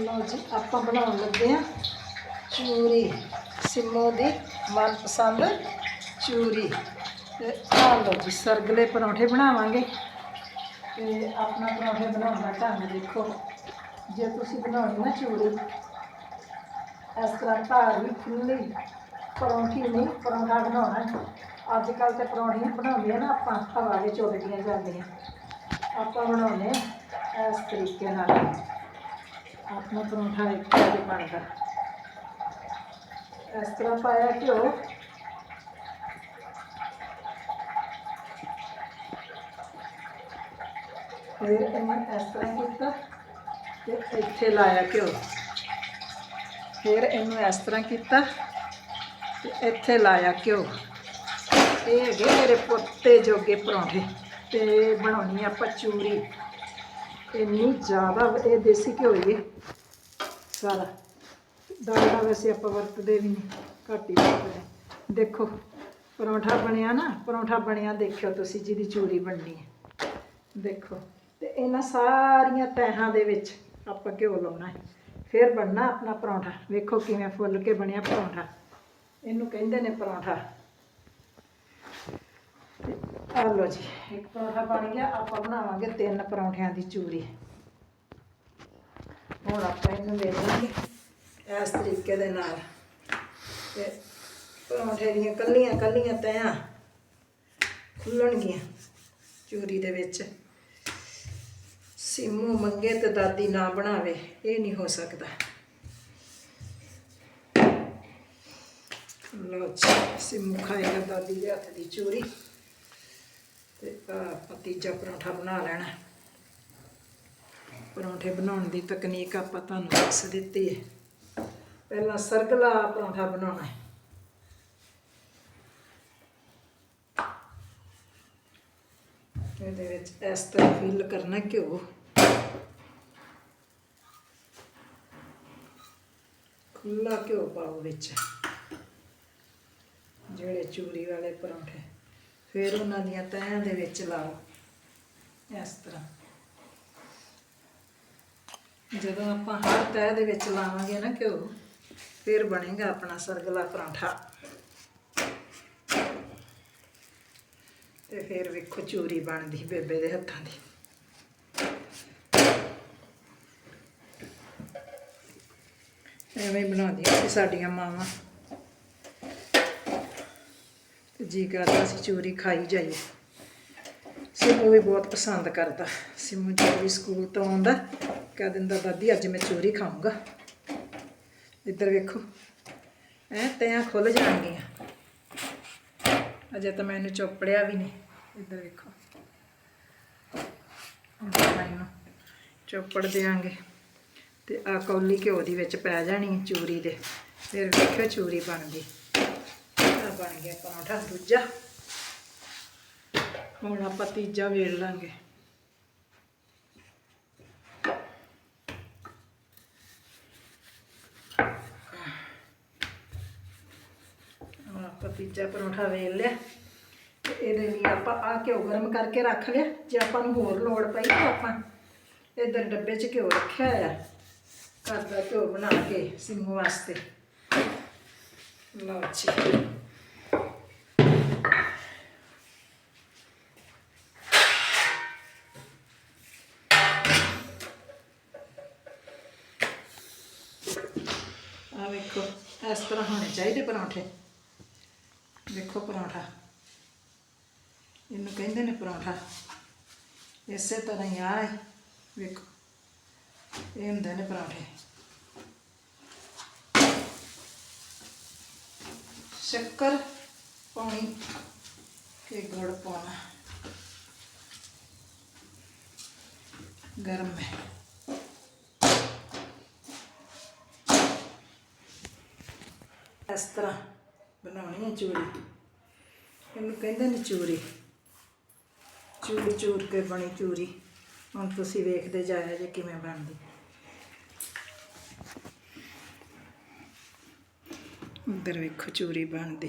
ਲਓ ਜੀ, ਆਪਾਂ ਬਣਾਉਣ ਲੱਗੇ ਆ ਚੂਰੀ, ਸਿੰਮੋ ਦੀ ਮਨਪਸੰਦ ਚੂਰੀ। ਤੇ ਆ ਲਓ ਜੀ, ਸਰਗਲੇ ਪਰੌਂਠੇ ਬਣਾਵਾਂਗੇ। ਤੇ ਆਪਣਾ ਪਰੌਂਠੇ ਬਣਾਉਣ ਦਾ ਢੰਗ ਦੇਖੋ। ਜੇ ਤੁਸੀਂ ਬਣਾਉਣੀ ਨਾ ਚੂਰੀ, ਇਸ ਤਰ੍ਹਾਂ ਘਰ ਵੀ ਖੁੱਲੀ ਪਰੌਂਠੀ ਨਹੀਂ, ਪਰੌਂਠਾ ਬਣਾਉਣਾ। ਅੱਜ ਕੱਲ ਤੇ ਪਰੌਂਠੀਆਂ ਬਣਾਉਂਦੇ ਆ ਨਾ ਆਪਾਂ, ਹਵਾ ਵਿੱਚ ਉੱਡਦੀਆਂ ਜਾਂਦੀਆਂ। ਆਪਾਂ ਬਣਾਉਂਦੇ ਆ ਇਸ ਤਰੀਕੇ ਨਾਲ। ਆਪਣਾ ਪਰੌਂਠਾ ਇੱਕ ਤਰ੍ਹਾਂ ਬਣਦਾ ਇਸ ਤਰ੍ਹਾਂ ਪਾਇਆ ਘਿਓ। ਫਿਰ ਇਹਨੂੰ ਇਸ ਤਰ੍ਹਾਂ ਕੀਤਾ ਤੇ ਇੱਥੇ ਲਾਇਆ ਘਿਓ। ਫਿਰ ਇਹਨੂੰ ਇਸ ਤਰ੍ਹਾਂ ਕੀਤਾ ਤੇ ਇੱਥੇ ਲਾਇਆ ਘਿਓ। ਇਹ ਹੈਗੇ ਮੇਰੇ ਪੁੱਤੇ ਜੋਗੇ ਪਰੌਂਠੇ ਤੇ ਬਣਾਉਣੀ ਆਪਾਂ ਚੂਰੀ। ਇੰਨੀ ਜ਼ਿਆਦਾ ਇਹ ਦੇਸੀ ਘਿਓ ਹੀ ਹੈ ਸਾਰਾ। ਡਾਲਡਾ ਵੈਸੇ ਆਪਾਂ ਵਰਤਦੇ ਵੀ ਨਹੀਂ, ਘੱਟ ਹੀ ਵਰਤਦੇ। ਦੇਖੋ, ਪਰੌਂਠਾ ਬਣਿਆ ਨਾ, ਪਰੌਂਠਾ ਬਣਿਆ ਦੇਖਿਓ ਤੁਸੀਂ ਜਿਹਦੀ ਚੂਰੀ ਬਣਨੀ ਹੈ। ਦੇਖੋ, ਤੇ ਇਹਨਾਂ ਸਾਰੀਆਂ ਤਹਿਾਂ ਦੇ ਵਿੱਚ ਆਪਾਂ ਘਿਓ ਲਾਉਣਾ ਹੈ। ਫਿਰ ਬਣਨਾ ਆਪਣਾ ਪਰੌਂਠਾ। ਵੇਖੋ ਕਿਵੇਂ ਫੁੱਲ ਕੇ ਬਣਿਆ ਪਰੌਂਠਾ। ਇਹਨੂੰ ਕਹਿੰਦੇ ਨੇ ਪਰੌਂਠਾ। ਆ ਲਓ ਜੀ, ਇੱਕ ਪਰੌਂਠਾ ਬਣ ਗਿਆ, ਆਪਾਂ ਬਣਾਵਾਂਗੇ ਤਿੰਨ ਪਰੌਂਠਿਆਂ ਦੀ ਚੂਰੀ। ਹੁਣ ਆਪਾਂ ਇਹਨੂੰ ਵੇਲਾਂਗੇ ਇਸ ਤਰੀਕੇ ਦੇ ਨਾਲ। ਤੇ ਪਰੌਂਠੇ ਦੀਆਂ ਕੱਲੀਆਂ ਕੱਲੀਆਂ ਤੈਆਂ ਖੁੱਲਣਗੀਆਂ ਚੂਰੀ ਦੇ ਵਿੱਚ। ਸਿੰਮੂ ਮੰਗੇ ਤੇ ਦਾਦੀ ਨਾ ਬਣਾਵੇ, ਇਹ ਨਹੀਂ ਹੋ ਸਕਦਾ। ਲੋ ਜੀ, ਸਿੰਮੂ ਖਾਏਗਾ ਦਾਦੀ ਦੇ ਹੱਥ ਦੀ ਚੂਰੀ। ਤੇ ਆਪਾਂ ਤੀਜਾ ਪਰੌਂਠਾ ਬਣਾ ਲੈਣਾ। ਪਰੌਂਠੇ ਬਣਾਉਣ ਦੀ ਤਕਨੀਕ ਆਪਾਂ ਤੁਹਾਨੂੰ ਦੱਸ ਦਿੱਤੀ ਹੈ। ਪਹਿਲਾਂ ਸਰਗਲਾ ਪਰੌਂਠਾ ਬਣਾਉਣਾ ਹੈ। ਇਹਦੇ ਵਿੱਚ ਇਸ ਤਰ੍ਹਾਂ ਫਿਲ ਕਰਨਾ ਘਿਓ। ਖੁੱਲਾ ਘਿਓ ਪਾਓ ਵਿੱਚ। ਜਿਹੜੇ ਚੂਰੀ ਵਾਲੇ ਪਰੌਂਠੇ। ਫਿਰ ਉਹਨਾਂ ਦੀਆਂ ਤਹਿਆਂ ਦੇ ਵਿੱਚ ਲਾਓ। ਇਸ ਤਰ੍ਹਾਂ। ਜਦੋਂ ਆਪਾਂ ਹਰ ਤਹਿ ਦੇ ਵਿੱਚ ਲਾਵਾਂਗੇ ਨਾ ਘਿਓ, ਫਿਰ ਬਣੇਗਾ ਆਪਣਾ ਸਰਗਲਾ ਪਰਾਂਠਾ। ਤੇ ਫਿਰ ਵੇਖੋ ਚੂਰੀ ਬਣਦੀ ਬੇਬੇ ਦੇ ਹੱਥਾਂ ਦੀ। ਐਵੇਂ ਬਣਾਉਂਦੀਆਂ ਸੀ ਸਾਡੀਆਂ ਮਾਵਾਂ ਤੇ ਜੀ ਕਰਦਾ ਅਸੀਂ ਚੂਰੀ ਖਾਈ ਜਾਈਏ। ਸਿਮੂ ਵੀ ਬਹੁਤ ਪਸੰਦ ਕਰਦਾ। ਸਿਮੂ ਜਦੋਂ ਵੀ ਸਕੂਲ ਤੋਂ ਆਉਂਦਾ। ਕਹਿ ਦਿੰਦਾ, ਦਾਦੀ, ਅੱਜ ਮੈਂ ਚੂਰੀ ਖਾਊਂਗਾ। ਇੱਧਰ ਵੇਖੋ। ਐ ਤਿਆਂ ਖੁੱਲ ਜਾਣਗੀਆਂ। ਅਜੇ ਤਾਂ ਮੈਨੂੰ ਚੋਪੜਿਆ ਵੀ ਨਹੀਂ। ਇੱਧਰ ਵੇਖੋ। ਹੁਣ ਚੋਪੜ ਦਿਆਂਗੇ। ਤੇ ਆ ਕੌਲੀ ਘਿਓ ਦੀ ਵਿੱਚ ਪੈ ਜਾਣੀ ਚੂਰੀ ਦੇ। ਫਿਰ ਵੇਖਿਓ ਚੂਰੀ ਬਣ ਗਈ ਬਣ ਗਿਆ ਪਰੌਂਠਾ ਦੂਜਾ। ਹੁਣ ਆਪਾਂ ਤੀਜਾ ਵੇਲ ਲਾਂਗੇ। ਹੁਣ ਆਪਾਂ ਤੀਜਾ ਪਰੌਂਠਾ ਵੇਲ ਲਿਆ। ਤੇ ਇਹਦੇ ਲਈ ਆਪਾਂ ਆ ਘਿਓ ਗਰਮ ਕਰਕੇ ਰੱਖ ਲਿਆ। ਜੇ ਆਪਾਂ ਨੂੰ ਹੋਰ ਲੋੜ ਪਈ ਤਾਂ ਆਪਾਂ ਇਧਰ ਡੱਬੇ 'ਚ ਘਿਓ ਰੱਖਿਆ ਹੋਇਆ। ਘਰ ਦਾ ਘਿਓ ਬਣਾ ਕੇ ਸਿੰਮੂ ਵਾਸਤੇ। ਲਓ ਜੀ। ਆ ਵੇਖੋ, ਇਸ ਤਰ੍ਹਾਂ ਹੋਣੇ ਚਾਹੀਦੇ ਪਰੌਂਠੇ। ਵੇਖੋ ਪਰੌਂਠਾ। ਇਹਨੂੰ ਕਹਿੰਦੇ ਨੇ ਪਰੌਂਠਾ। ਇਸੇ ਤਰ੍ਹਾਂ ਹੀ ਆ ਵੇਖੋ। ਇਹ ਹੁੰਦੇ ਨੇ ਪਰੌਂਠੇ। ਸ਼ੱਕਰ ਪਾਣੀ ਤੇ ਗੁੜ ਪਾਉਣਾ? ਗਰਮ ਹੈ ਇਸ ਤਰ੍ਹਾਂ ਬਣਾਉਣੀ ਹੈ ਚੂਰੀ। ਇਹਨੂੰ ਕਹਿੰਦੇ ਨੇ ਚੂਰੀ। ਚੂਰੀ ਚੂਰ ਕੇ ਬਣੀ ਚੂਰੀ। ਹੁਣ ਤੁਸੀਂ ਵੇਖਦੇ ਜਾਇਆ ਜੇ ਕਿਵੇਂ ਬਣਦੀ। ਉਧਰ ਵੇਖੋ ਚੂਰੀ ਬਣਦੀ।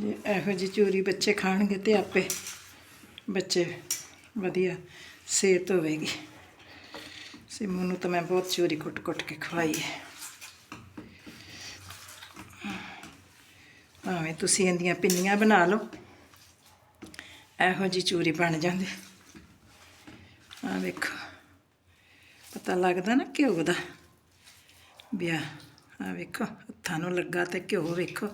ਜੇ ਇਹੋ ਜਿਹੀ ਚੂਰੀ ਬੱਚੇ ਖਾਣਗੇ ਤੇ ਆਪੇ ਬੱਚੇ ਵਧੀਆ ਸਿਹਤ ਹੋਵੇਗੀ। ਸਿਮੂ ਨੂੰ ਤਾਂ ਮੈਂ ਬਹੁਤ ਚੂਰੀ ਕੁੱਟ-ਕੁੱਟ ਕੇ ਖਵਾਈ ਹੈ। ਭਾਵੇਂ ਤੁਸੀਂ ਇਹਦੀਆਂ ਪਿੰਨੀਆਂ ਬਣਾ ਲਓ, ਇਹੋ ਜਿਹੀ ਚੂਰੀ ਬਣ ਜਾਂਦੀ। ਆ ਵੇਖੋ, ਪਤਾ ਲੱਗਦਾ ਨਾ ਘਿਓ ਦਾ। ਬਿਆ ਆ ਵੇਖੋ, ਹੱਥਾਂ ਨੂੰ ਲੱਗਾ ਤੇ ਘਿਓ ਵੇਖੋ।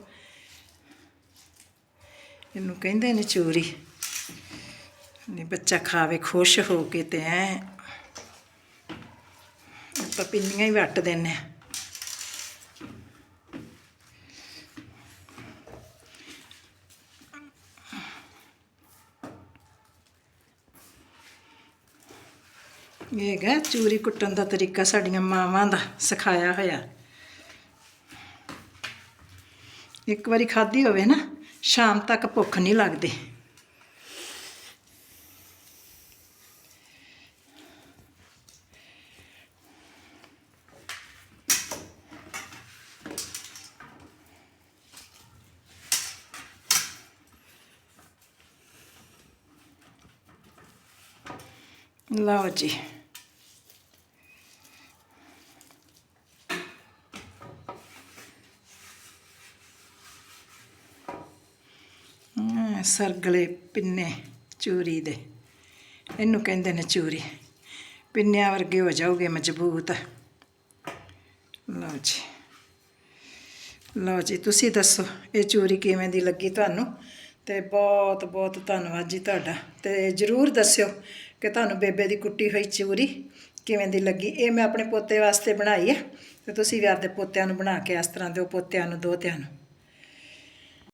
ਇਹਨੂੰ ਕਹਿੰਦੇ ਨੇ ਚੂਰੀ। ਨੇ ਬੱਚਾ ਖਾਵੇ, ਖੁਸ਼ ਹੋ ਕੇ ਤੇ ਐ। ਆਪਾਂ ਪਿੰਨੀਆਂ ਹੀ ਵੱਟ ਦਿੰਨੇ ਆ ਇਹ ਹੈਗਾ, ਚੂਰੀ ਕੁੱਟਣ ਦਾ ਤਰੀਕਾ ਸਾਡੀਆਂ ਮਾਵਾਂ ਦਾ ਸਿਖਾਇਆ ਹੋਇਆ। ਇੱਕ ਵਾਰੀ ਖਾਧੀ ਹੋਵੇ ਨਾ। ਸ਼ਾਮ ਤੱਕ ਭੁੱਖ ਨਹੀਂ ਲੱਗਦੀ ਲਓ ਜੀ ਹਾਂ, ਸਰਗਲੇ ਪਿੰਨੇ ਚੂਰੀ ਦੇ। ਇਹਨੂੰ ਕਹਿੰਦੇ ਨੇ ਚੂਰੀ। ਪਿੰਨਿਆਂ ਵਰਗੇ ਹੋ ਜਾਓਗੇ ਮਜ਼ਬੂਤ। ਲਓ ਜੀ। ਲਓ ਜੀ, ਤੁਸੀਂ ਦੱਸੋ, ਇਹ ਚੂਰੀ ਕਿਵੇਂ ਦੀ ਲੱਗੀ ਤੁਹਾਨੂੰ? ਤੇ ਬਹੁਤ ਬਹੁਤ ਧੰਨਵਾਦ ਜੀ ਤੁਹਾਡਾ। ਤੇ ਜਰੂਰ ਦੱਸਿਓ ਕਿ ਤੁਹਾਨੂੰ ਬੇਬੇ ਦੀ ਕੁੱਟੀ ਹੋਈ ਚੂਰੀ ਕਿਵੇਂ ਦੀ ਲੱਗੀ। ਇਹ ਮੈਂ ਆਪਣੇ ਪੋਤੇ ਵਾਸਤੇ ਬਣਾਈ ਹੈ ਤੇ ਤੁਸੀਂ ਵੀ ਆਪਦੇ ਪੋਤਿਆਂ ਨੂੰ ਬਣਾ ਕੇ ਇਸ ਤਰ੍ਹਾਂ ਦਿਓ, ਪੋਤਿਆਂ ਨੂੰ, ਦੋਤਿਆਂ ਨੂੰ।